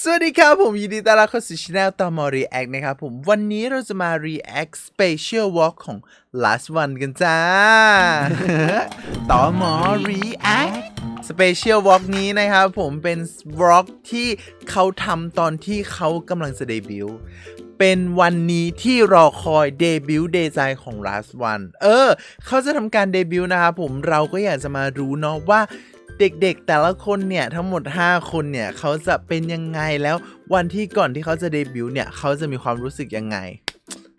สวัสดีครับผมยินดีต้อนรับเข้าสู่ช anel ตอมอ React นะครับผมวันนี้เราจะมา React Special Walk ของ Last One กันจ้า ตอมอ React Special Walk นี้นะครับผมเป็น Walk ที่เขาทำตอนที่เขากำลังจะเดบิวต์เป็นวันนี้ที่รอคอยเดบิวต์เดย์ใจของ Last One เออ เขาจะทำการเดบิวต์นะครับผมเราก็อยากจะมารู้เนาะว่า เด็กๆ แต่ละคนเนี่ยทั้งหมด 5 คนเนี่ยเขาจะเป็นยังไงแล้ววันที่ก่อนที่เขาจะเดบิวต์เนี่ยเขาจะมีความรู้สึกยังไง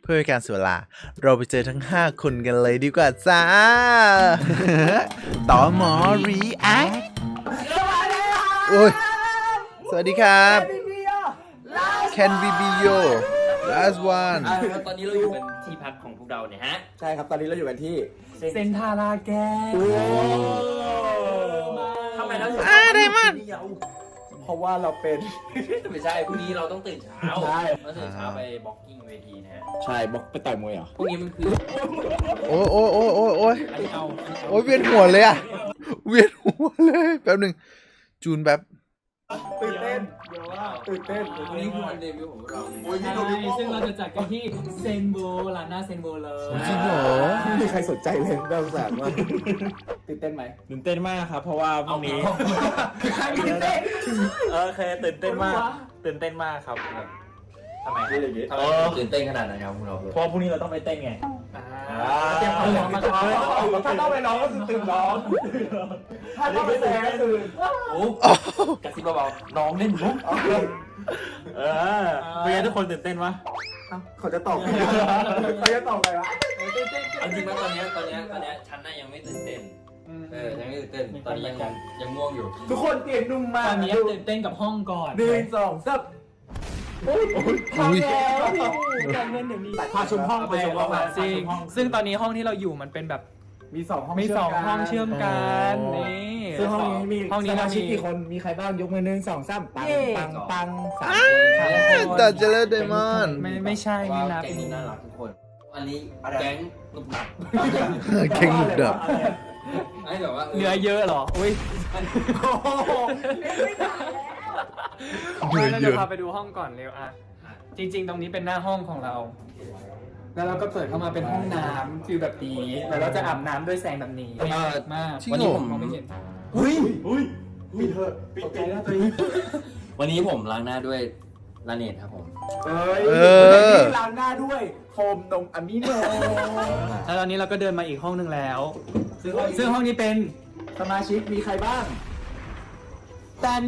เพื่อเป็นการเสียเวลา เราไปเจอทั้ง 5 คนกันเลยดีกว่าจ้า ต่อหมอ React โอ้ยสวัสดีครับ Can we be your last one อ่าครับตอนนี้เราอยู่กันที่พักของพวกเราเนี่ยฮะ ใช่ครับ ตอนนี้เราอยู่กันที่ เซนทาราแกน ทำไมเราถึงอ่าได้มากเดียวเพราะว่าเราเป็น ไม่ใช่พรุ่งนี้เราต้องตื่นเช้าใช่ เราตื่นเช้าไปบ็อกกิ้งเวทีนะฮะใช่บอกไปต่อยมวยเหรอ พรุ่งนี้มันคือโอ้ยโอ้ยโอ้ยโอ้ยโอ้ยอันนี้เอาโอ้ยเวียนหัวเลยอะเวียนหัวเลยแป๊บหนึ่งจูนแบบ ตื่นเต้นเดี๋ยวว่าตื่นเต้นพรุ่งนี้คือวันเดบิวต์ของพวกเราเนี่ยโอ้ยใช่ซึ่งเราจะจัดกันที่เซนโบลานหน้าเซนโบเลย จริงเหรอ ไม่มีใครสนใจเลยน่าสงสารมากตื่นเต้นไหมตื่นเต้นมากครับ เพราะว่าพรุ่งนี้ใครตื่นเต้นเออโอเคตื่นเต้นมาก ตื่นเต้นมากครับแบบทำไมครับทำไมตื่นเต้นขนาดนั้นครับพวกเราเพราะว่าพรุ่งนี้เราต้องไปเต้นไง เตรียมความพร้อมมาก่อน ถ้าต้องไปร้องก็คือตื่นร้อง ถ้าต้องไปแสดงก็คือโอ้กระซิบเบาๆน้องเล่นมุกเออเป็นไงทุกคนตื่นเต้นวะเขาจะตอบเขาจะตอบอะไรวะเอาจริงๆว่าตอนเนี้ยตอนเนี้ยตอนเนี้ยฉันน่ะยังไม่ตื่นเต้น เออ ยังไม่ตื่นเต้น ตอนนี้ยังยังง่วงอยู่ ทุกคนเปลี่ยนนุ่มตมากอนนี้ตื่นเต้นกับห้องก่อนหนึ่งสองสาม ทำแล้วการเงินเดี๋ยวนี้พาชมห้องไปชมห้องมาจริงซึ่งตอนนี้ห้องที่เราอยู่มันเป็นแบบมีสองห้องมีสองห้องเชื่อมกันนี่ซึ่งห้องนี้มีห้องนี้สเรามาชิกมีกี่คนมีใครบ้างยกมือหนึ่งสองสามปังปังปังสามตัดเจริญไดมอนไม่ไม่ใช่ว่าไม่นับแก๊งนี้น่ารักทุกคนอันนี้แก๊งหนุบหนับเข่งหลุดดับไอ้แบบว่าเหลือเยอะเหรออุ้ยเหลือ เราเยจะอะพาไปดูห้องก่อนเร็วอะ จริง ๆ ตรงนี้เป็นหน้าห้องของเรา แล้วเราก็เปิดเข้ามาเป็นห้องน้ำฟิลแบบนี้ แล้วเราจะอาบน้ำด้วยแสงแบบนี้มากจริงเหรอมองไม่เห็นอุ้ยปิดเถอะปิดใจแล้วตัวเองวันนี้ผมล้างหน้าด้วยลาเนตครับผม เอ้ยเออนี่ล้างหน้าด้วยโฟมนมอะมิโน แล้วตอนนี้เราก็เดินมาอีกห้องหนึ่งแล้ว ซึ่งห้องซึ่งห้องนี้เป็นสมาชิกมีใครบ้าง ตัน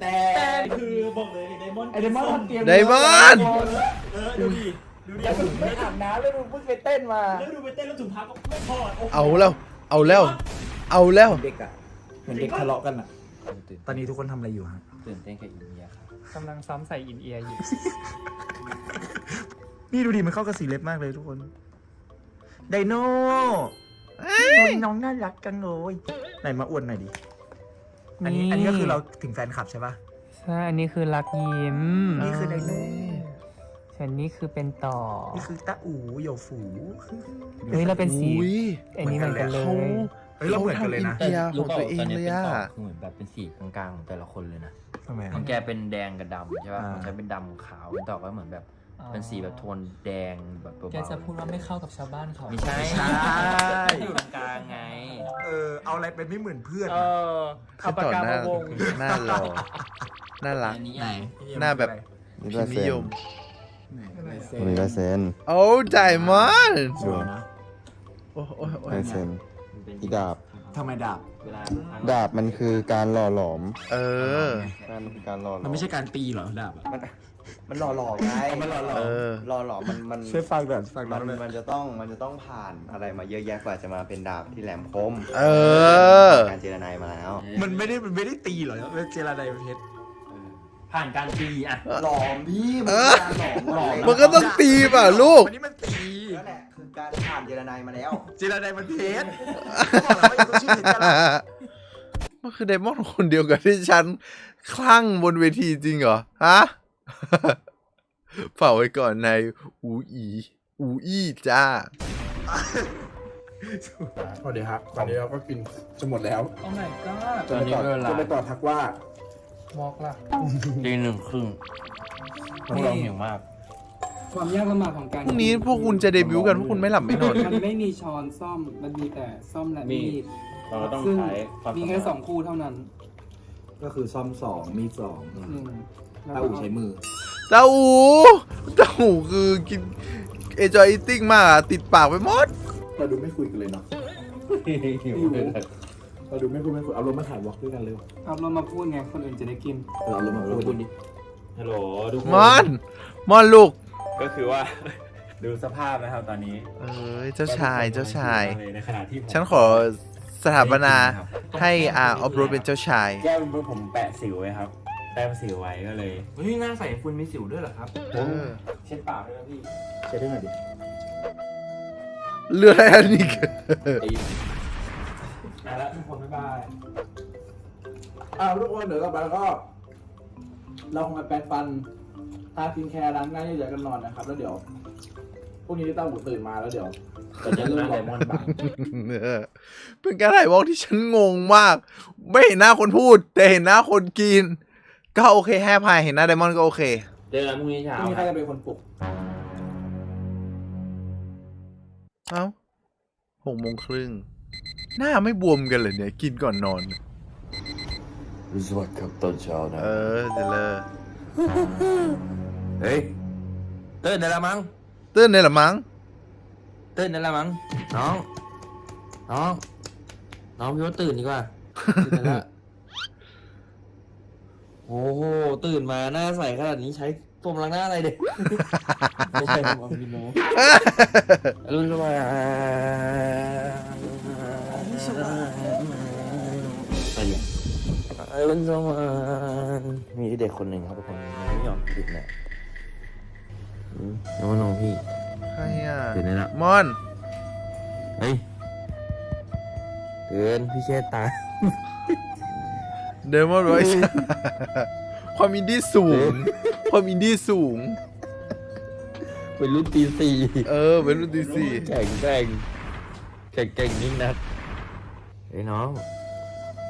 แต่แต่คือบอกเลยไดมอนด์ไอเดมอนทำเตรียมไดมอนด์ เออดูดิดูดิแล้วมึงไม่อาบน้ำแล้วมึงเพิ่งไปเต้นมาแล้วดูไปเต้นแล้วถุงเท้าก็ไม่พอดโโหเอาแล้ว เอาแล้ว เอาแล้ว เด็กอะเหมือนเด็กทะเลาะกันอะตอนนี้ทุกคนทำอะไรอยู่ฮะ ตื่นเต้นกับอินเดียครับกำลังซ้อมใส่อินเอียร์อยู่ นี่ดูดิมันเข้ากับสีเล็บมากเลยทุกคน ไดโน่น้องน่ารักจังเลยไหนมาอวดหน่อยดิ อันนี้อันนี้ก็คือเราถึงแฟนคลับใช่ปะใช่อันนี้คือรักยิ้มนี่คือไดโน่ส่วนนี้คือเป็นต่อนี่คือตาอูโยฝูเฮ้ยเราเป็นสีอุ้ยอันนี้เหมือนกันเลเขายเฮ้ยเราเหมือนกันเลยนะเดียของตัวเองเลยอะคือเหมือนแบบเป็นสีกลางๆของแต่ละคนเลยนะทำไมของแกเป็นแดงกับดำใช่ป่ะอ่า ของฉันเป็นดำขาวเป็นต่อก็เหมือนแบบ เป็นสีแบบโทนแดงแบบเบาๆแกจะพูดว่าไม่เข้ากับชาวบ้านเขาไม่ใช่ใช่อยู่ตรงกลางไง เออเอาอะไรเป็นไม่เหมือนเพื่อนเออเอาปากกามาวงหน้าหล่อน่ารักอันนี้ไงหน้าแบบนี่พิก็มพ์เซนินยมนี่ก็เซนโอ้ไดมอนด์สวยนะโอ้ยโอ้ยโอ้ยไม่เซนอีดาบทำไมดาบเวลาดาบมันคือการหล่อหลอม เออนั่นคือการหล่อหลอมมันไม่ใช่การตีเหรอดาบอะ มันมันหล่อหลอมไงมันหล่อหลอเอมอหล่อหลอมมันมันช่วยฟังหน่อยฟังน้มัอนงหน่อยมันจะต้องมันจะต้องผ่านอะไรมาเยอะแยะกว่าจะมาเป็นดาบที่แหลมคมเออ การเจรนายมาแล้วมันไม่ได้มันไม่ได้ตีเหรอเป็นเจรไดเพชรผ่านการตีอะหลอมพี่เอมันอคือการหลอมหลอมมันก็ต้องตีป่ะลูกอันนี้มันตีนั่นแหละคือการผ่านเจรนายมาแล้ว เจรไดมันเพชรบอกแล้วว่าอย่าต้องชื่อเพชรกันละมันคือไดมอนด์คนเดียวกับที่ฉันคลั่งบนเวทีจริงเหรอ ฮะ เฝ้าไว้ก่อนในอูอีอูอี้จ้าสวัสดีครับ ตอนนี้เราก็กินจะหมดแล้วโอ้ my god จนไปต่อจนไปต่อทักว่าวอล์กล่ะตีหนึ่งครึ่งพวกเราหิวมาก ความยากลำบากของการพรุ่งนี้พวกคุณจะเดบิวต์กันพวกคุณไม่หลับไม่นอนมันไม่มีช้อนซ่อมมันมีแต่ซ่อมและมีดเราต้องซึ่งใช้ความมีแค่สองคู่เท่านั้น ก็คือซ่อมสองมีดสองอืม ตาอู่ใช้มือเต้าหูเต้าหูคือกินเอจอยอิติ้งมากอะติดปากไปหมดเราดูไม่คุยกันเลยเนาะเราดูไม่คุยไม่คุยเอาลงมาถ่ายวอล์กด้วยกันเลยเอาเรามาพูดไงคนอื่นจะได้กินเราลงมาพูดดิฮัลโหลทุกคนมอนมอนลูก ก็คือว่าดูสภาพนะครับตอนนี้ เอ้ยเจ้าชายเจ้าชายในขณะที่ผมฉันขอสถาปนาให้อาออฟโรดเป็นเจ้าชาย แก้มผมแปะสิวไว้ครับ แต้มสิวไว้ก็เลยเฮ้ยหน้าใสคุณมีสิวด้วยเหรอครับ เออเช็ดปากด้วยนะพี่ใช้ได้หน่อยดิเรืออะไรอันนี้มาแล้วทุกคนบ๊ายบายอ้าวทุกคนเดี๋ยวต่อไปก็ เราคงไปแปรงฟันทาคินแคร์ล้างหน้าเยอะๆกันนอนนะครับ แล้วเดี๋ยวพรุ่งนี้เต้าหูตื่นมาแล้วเดี๋ยวเราจะเริ่มไลมอนบังเออเป็นการถ่ายวอล์กที่ฉันงงมาก ไม่เห็นหน้าคนพูด แต่เห็นหน้าคนกิน ก็โอเคแฮ่พายเห็นหน้าไดมอนด์ก็โอเค เจอกันพรุ่งนี้พเช้ารุ่งนี้ใครจะเป็นคนปลุกเอ้าหกโมงครึ่งหน้าไม่บวมกันเลยเนี่ย กินก่อนนอนสวัสดีครับตอนเช้านะ เออเจเลอร์เฮ้ยตื่นได้แล้วมั้งตื่นเลยเหรอมั้งตื่นได้แล้วมั้งน้อง น้อง น้องพี่ว่าตื่นดีกว่าตื่นได้แล้ว โอ้โหตื่นมาหน้าใสขนาดนี้ใช้ตัวมล้างหน้าอะไรเด็กไม่ใช่ผมเอาพี่โน้รุ่นสมัยอะไรรุ่นสมัยมีเด็กคนหนึ่งครับทุกคนไม่ยอมตื่นเนี่ยอืมน้องน้องพี่ใครอะตื่นได้แล้วมอนเฮ้ยเตือนพี่เชษตา เดมอนไว้ความอินดี้สูง ความอินดี้สูง เป็นรุ่นตีสี่เออเป็นรุ่นที่สี่แข่งแกร่งแข่งแกร่งนิ่งนักเฮ้ยน้อง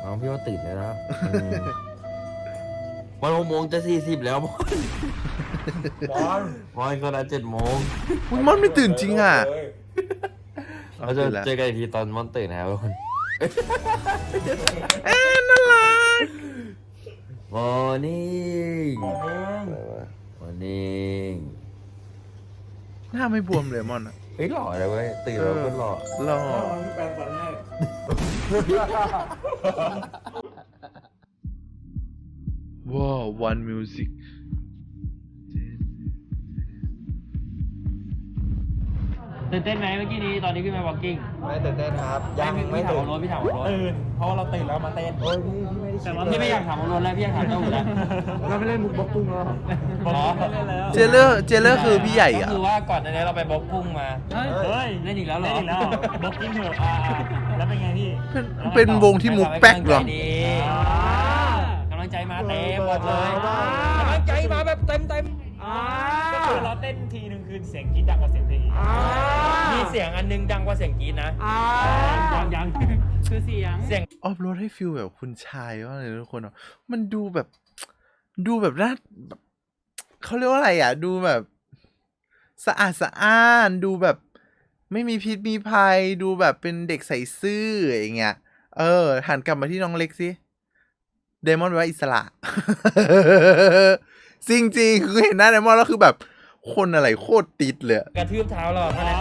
น้องพี่ว่าตื่นได้แล้วอืมวันหกโมงจะสี่สิบแล้วมอนบอลมอนก็นัดเจ็ดโมงคุณมอนไม่ตื่นจริงอะเราจะเจอกันอีกทีตอนมอนตื่นนะครับทุกคนเอ๊ะน่ารัก มอร์นิ่งมอร์นิ่งหน้าไม่บวมเลยมอนอะเฮ้ยหล่อเลยเว้ยตื่นแล้วก็หล่อหล่อแปรงฟันให้ว้าววันมิวสิกตื่นเต้นไหมเมื่อกี้นี้ตอนนี้ขึ้นมา walking ไม่ตื่นเต้นครับ ยังไม่ถามรถพี่ถามรถตื่นเพราะว่าเราตื่นแล้วมาเต้น โอ้ยพี่พี่ ไม่ได้คิดพี่ไม่อยากถามรถแล้วพี่อยากถามเจ้าหูแล้วเราไม่เล่นมุกบล็อกกุ้งแล้วอ๋อเจเลอร์เจเลอร์คือพี่ใหญ่ก็อะคือว่าก่อนหน้านี้เราไปบล็อกกุ้งมาเฮ้ยเล่นอีกแล้วเหรอเล่นอีกแล้วบล็อกกิ้งเหรออ่าแล้วเป็นไงพี่เป็นเป็นวงที่มุกแป๊กเหรอดีกำลังใจมาเต็มหมดเลยกำลังใจมาแบบเต็มเต็มก็คือ เราเต้นทีนึงคือเสียงกรีดดังกว่าเสียงเพลงอีกมีเสียงอันนึงดังกว่าเสียงกรีดนะยังยังคือเสียงเสียงออฟโรดให้ฟิลแบบคุณชายว่ากเลยทุกคนอะมันดูแบบ ดูแบบน่าแบบเขาเรียกว่าอะไรอะ ดูแบบ สะอาดสะอ้านดูแบบ ไม่มีพิษมีภัย ดูแบบเป็นเด็กใส่ซื่ออย่างเงี้ยเออหันกลับมาที่น้องเล็กสิเดมอนว่าอิสระ จริงๆคือเห็นหน้าเดมอนแล้วคือแบบ คนอะไรโคตรติดเลยอะกระทืบเท้าเรานั่นแหละ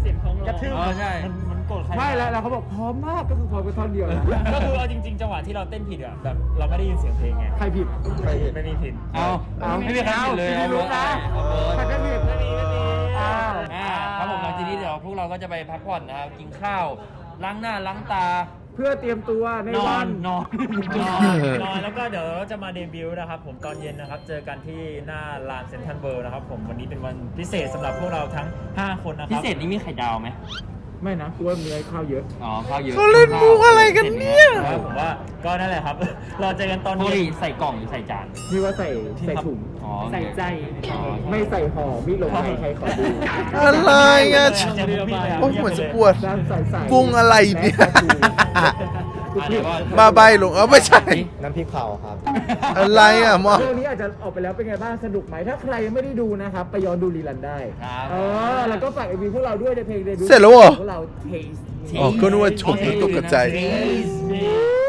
เสียงของกระทืบอ๋อใช่มันมันโกรธใครไม่แล้วแล้วเขาบอกพร้อมมากก็คือพร้อมไปท่อนเดียวนะก็คือเอาจริงๆจังหวะที่เราเต้นผิดอะแบบเราไม่ได้ยินเสียงเพลงไงใครผิดไม่มีผิดเอาเอาไม่มีใครผิดเลยไม่รู้นะใครก็ผิดไม่มีไม่มีอ้าวอ่าครับผมหลังจากนี้เดี๋ยวพวกเราก็จะไปพักผ่อนนะครับกินข้าวล้างหน้าล้างตา เพื่อเตรียมตัวในนอวันนนอนนอนนอนแล้วก็เดี๋ยวเราจะมาเดบิวต์นะครับ ผมตอนเย็นนะครับ เจอกันที่หน้าลานเซ็นทรัลเวิลด์นะครับ ผมวันนี้เป็นวันพิเศษสำหรับพวกเราทั้ง 5 คนนะคพิรับเศษนี่มีไข่ดาวไหม ไม่นะกูว่ามีไอ้ข้าวเยอะ อ๋อข้าวเยอะเขาเล่นมุกอะไรกันเนี่ย ครับผมว่าก็นั่นแหละครับ เราเจอกันตอนปกเย็ตินใส่กล่องหรือใส่จานนี่ว่าใส่ใส่ถุง อ๋อโอเคใส่ใจ อ๋อไม่ใส่ห่อมีดลงให้ใครขอดูอะไรอะ เจอพี่เลยอะโอ้ยเหมือนจะปวด ด้านใส่ใส่กุ้งอะไรเนี่ยและปลาทูอะไรวะ มาใบลงเออไม่ใช่ น้ำพริกเผาครับอะไรอะมอ เรื่องนี้อาจจะออกไปแล้วเป็นไงบ้างสนุกไหมถ้าใครยังไม่ได้ดูนะครับ ไปย้อนดูรีลันได้ครับ เออแล้วก็ฝากเอ็มีพวกเราด้วยในเพลงเดบิวต์เสร็จแล้วเหรอ พวกเรา Taste อ๋อก็นึกว่าชมแล้วตกใจ Taste me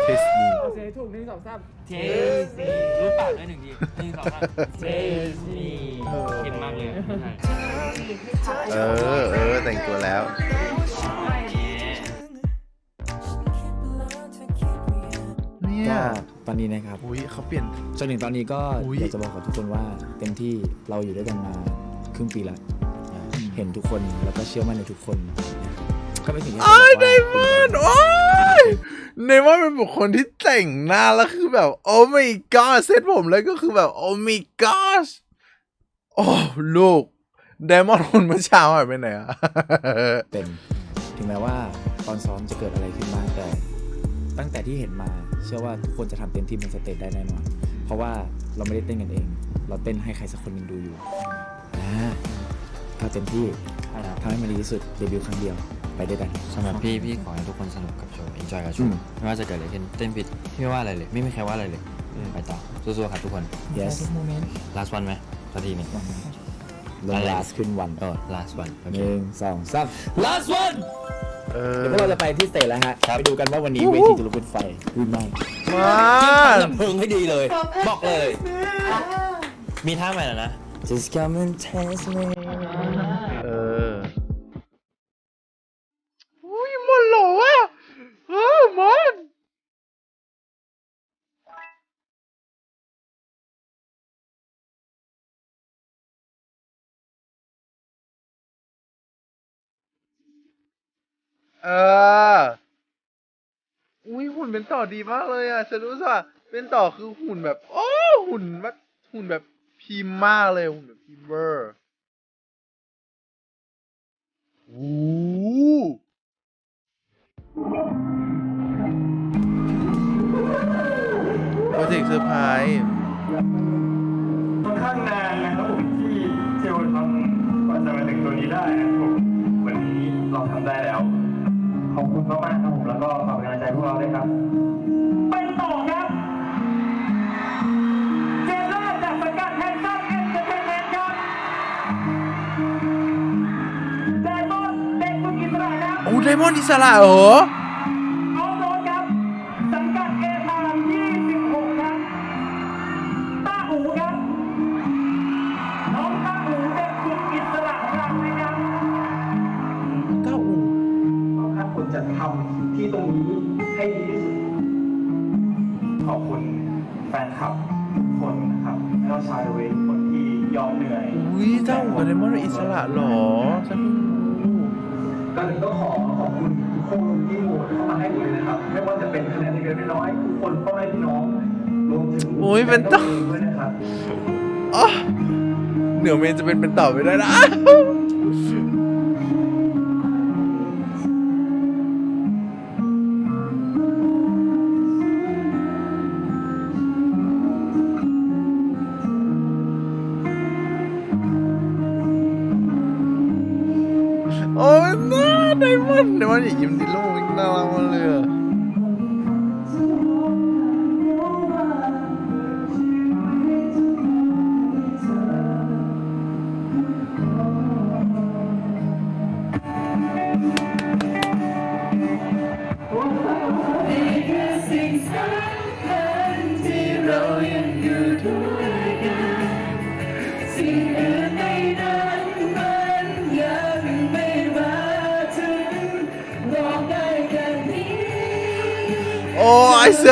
เทสมีโอเคถูกหนึ่งสองสาม Taste me รู้ปากด้วยหนึ่งทีหนึ่งสองสาม Taste me เห็นมากเลยอะใช่เออเออแต่งตัวแล้ว เตอนนี้นะครับอุ้ยเขาเปลี่ยน จนถึงตอนนี้ก็อุ๊ยอยากจะบอกกับทุกคนว่าเต็มที่เราอยู่ด้วยกันมาครึ่งปีแล้วเห็นทุกคนแล้วก็เชื่อมั่นในทุกคนก็เป็นสิ่งที่ไอ้ไดผมมบอนด์โอ้ยเนมอนเป็นบุคคลที่แต่งหน้าแล้วคือแบบโอ้ my god เซตผมแล้วก็คือแบบโอ้ my god โอ้ลูกไดมอนด์คนเมื่อเช้าหายไปไหนอะเป็นถึงแม้ว่าตอนซ้อมจะเกิดอะไรขึ้นบ้างแต่ ตั้งแต่ที่เห็นมา เชื่อว่าทุกคนจะทำเต็มที่บนสเตจได้แน่นอน เพราะว่าเราไม่ได้เต้นกันเอง เราเต้นให้ใครสักคนหนึ่งดูอยู่อ่าก็เต็มที่ทำให้มันดีที่สุดเดบิวต์ครั้งเดียวไปด้วยกันสำหรับพี่พี่ขอให้ทุกคนสนุกกับโชว์ enjoy กับโชอืว์มไม่ว่าจะเกิดอะไรขึ้นเต้นผิดพี่ไม่ว่าอะไรเลย ไม่มีใครว่าอะไรเลย ไปต่อสู้ๆครับทุกคน yes last one ไหมสักทีหนึงลง last ขึ้นวันเออ last one โอหเคนึ่งสองสาม last one เออ เดี๋ยวพวกเราจะไปที่สเตจแล้วฮะ ไปดูกันว่าวันนี้เวทีจะลุกเป็นไฟหรือไม่มาลำพึงให้ดีเลย บอกเลย มีท่าใหม่แล้วนะ just come and taste me เออ อุ้ยหุ่นเป็นต่อดีมากเลยอะฉันรู้สึกว่าเป็นต่อคือหุ่นแบบ โอ้หุ่นแบบหุ่นแบบพิมพ์มากเลยหุ่นแบบพิมพ์เวอร์โอ้โปรเจกต์เซอร์ไพรส์ค่อนข้างนานนะครับผมที่เซลล์ทำกว่าจะมาถึงตัวนี้ได้นะครับผมวันนี้เราทำได้แล้ว ขอบคุณมากๆครับผมแล้วก็ฝากเป็นกำลังใจพวกเราด้วยครับไปต่อครับ เจมส์แรกจากสังกัดแฮนซัมเอ็นเตอร์เทนเมนต์ครับไดมอนด์เด็กฝึกอิสระครับ โอ้ไดมอนด์อิสระเหรอ ก็ถึงต้องขอขอบคุณทุกคนที่โหวตเข้ามาให้เลยนะครับ ไม่ว่าจะเป็นคะแนนเล็กๆน้อยๆทุกคนพ่อแม่พี่น้องรวมถึงโอ้ยเป็นต่อแฟนตัวเองด้วยนะครับ อ๋อเหนือเมนจะเป็นเป็นต่อไปได้นะ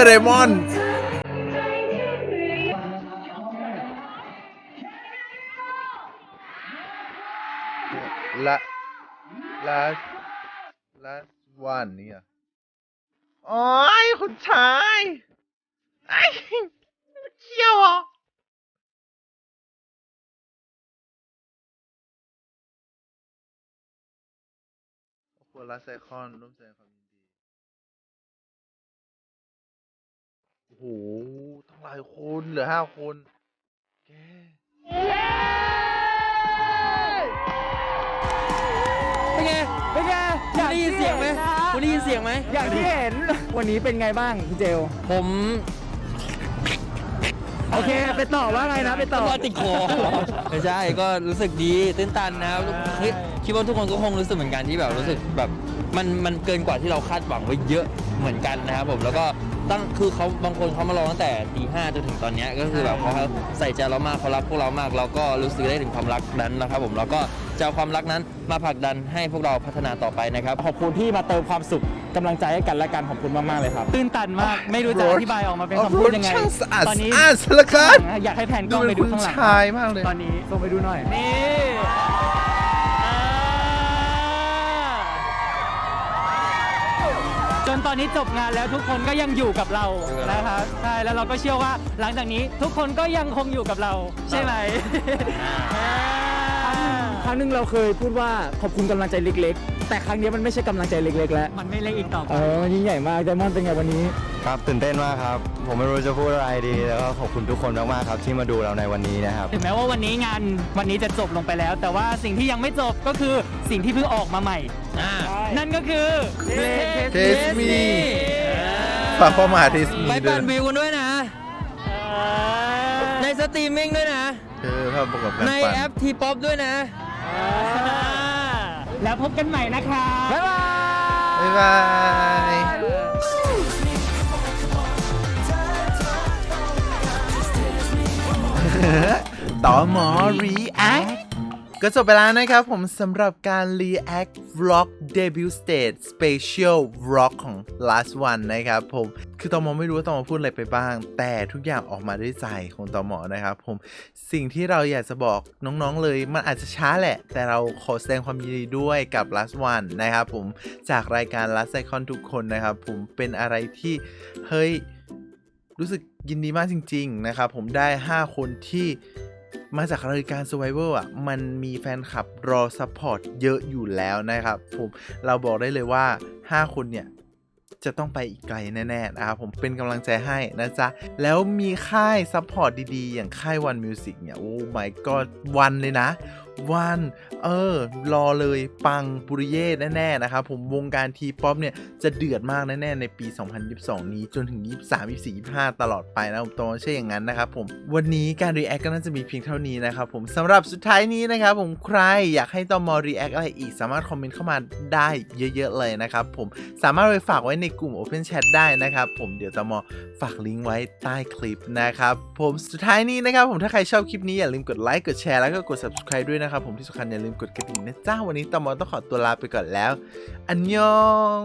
อเสื้อไดมอนด์ละ last last one นี่อะโอ้ยคุณชายไอ้เขี้ยวอะควรลาไซคอนร่วมแสดงค โอ้โหตั้งหลายคนเหลือห้าคนแกเป็นไง เป็นไงคุณได้ยินเสียงไหมคุณได้ยินเสียงไหม อย่างที่เห็น วันนี้เป็นไงบ้างพี่เจล ผมโอเค ไปต่อว่าไงนะ ไปต่อว่าติดคอไม่ใช่ ก็รู้สึกดีตื้นตันนะครับเฮ้ยคิดว่าทุกคนก็คงรู้สึกเหมือนกันที่แบบรู้สึกแบบมันมันเกินกว่าที่เราคาดหวังไว้เยอะเหมือนกันนะครับผมแล้วก็ ตั้งคือเขาบางคนเขามารอตั้งแต่ตีห้าจนถึงตอนเนี้ยก็คือแบบเขาใส่ใจเรามากเขารักพวกเรามากเราก็รู้สึกได้ถึงความรักนั้นนะครับผมแล้วก็จะเอาความรักนั้นมาผลักดันให้พวกเราพัฒนาต่อไปนะครับ ขอบคุณที่มาเติมความสุขกำลังใจให้กันและกันขอบคุณมาก ๆ เลยครับ ตื้นตันมาก ไม่รู้จะอธิบายออกมาเป็นคำรพูดถยังไงช่างสะอาดตอนนี้สะอาดซะเหลือเกินอยากให้แผนกดูล้องเป็ไปนดูคุณข้างหลังชายมากเลย ตอนนี้ส่งไปดูหน่อย นี่ จนตอนนี้จบงานแล้วทุกคนก็ยังอยู่กับเรานะครับใช่แล้วเราก็เชื่อว่าหลังจากนี้ทุกคนก็ยังคงอยู่กับเรา ใช่ไหม ครั้งหนึ่งเราเคยพูดว่าขอบคุณกำลังใจเล็ก ๆ แต่ครั้งนี้มันไม่ใช่กำลังใจเล็ก ๆ แล้ว มันไม่เล็กอีกต่อไป เออยิ่งใหญ่มากไดมอนด์เป็นไงวันนี้ ครับตื่นเต้นมากครับ ผมไม่รู้จะพูดอะไรดี แล้วก็ขอบคุณทุกคนมากๆครับที่มาดูเราในวันนี้นะครับ ถึงแม้ว่าวันนี้งานวันนี้จะจบลงไปแล้ว แต่ว่าสิ่งที่ยังไม่จบก็คือสิ่งที่เพิ่งออกมาใหม่ นั่นก็คือ Taste Me ฝากเข้ามาเทสมีไปด้วปั่ยนวิวกันด้วยนะ ในสตรีมมิ่งด้วยนะเออภาพประกอบการในปั่นแอปทีป๊อปด้วยนะ แล้วพบกันใหม่นะครับบ๊ายบาย บ๊ายบายต่อหมอ React ก็จบไปแล้วนะครับผมสำหรับการ React Vlog Debut Stage Special Vlog ของ Last One นะครับผมคือตอมอไม่รู้ว่าตอมอพูดอะไรไปบ้าง แต่ทุกอย่างออกมาด้วยใจของตอมอนะครับผมสิ่งที่เราอยากจะบอกน้องๆเลย มันอาจจะช้าแหละ แต่เราขอแสดงความยินดีด้วยกับ Last One นะครับผมจากรายการ Last Icon ทุกคนนะครับผมเป็นอะไรที่เฮ้ยรู้สึกยินดีมากจริง ๆ นะครับผมได้ 5 คนที่ มาจากรายการ Survivor อะ มันมีแฟนคลับรอซัพพอร์ตเยอะอยู่แล้วนะครับผมเราบอกได้เลยว่า 5 คนเนี่ยจะต้องไปอีกไกลแน่ๆนะครับผมเป็นกำลังใจให้นะจ๊ะ แล้วมีค่ายซัพพอร์ตดีๆ อย่างค่าย One Music เนี่ย โอ้ my god วันเลยนะ วันเออ รอเลยปังปุริเย่แน่ๆนะครับผมวงการทีป๊อปเนี่ย จะเดือดมากแน่ๆในปี 2022 นี้จนถึง 23 24 25 ตลอดไปนะผมตองเชื่ออย่างนั้นนะครับผมวันนี้การ React ก็น่าจะมีเพียงเท่านี้นะครับผมสำหรับสุดท้ายนี้นะครับผมใครอยากให้ตอมอ React อะไรอีกสามารถคอมเมนต์เข้ามาได้เยอะๆเลยนะครับผมสามารถไปฝากไว้ในกลุ่ม Open Chat ได้นะครับผมเดี๋ยวตอมอฝากลิงก์ไว้ใต้คลิปนะครับผมสุดท้ายนี้นะครับผมถ้าใครชอบคลิปนี้อย่าลืมกดไลค์กดแชร์แล้วก็กด subscribe ด้วยนะครับผมที่สำคัญอย่าลืมกดกระดิ่งนะจ้าวันนี้ตอมอต้องขอตัวลาไปก่อนแล้ว อันยอง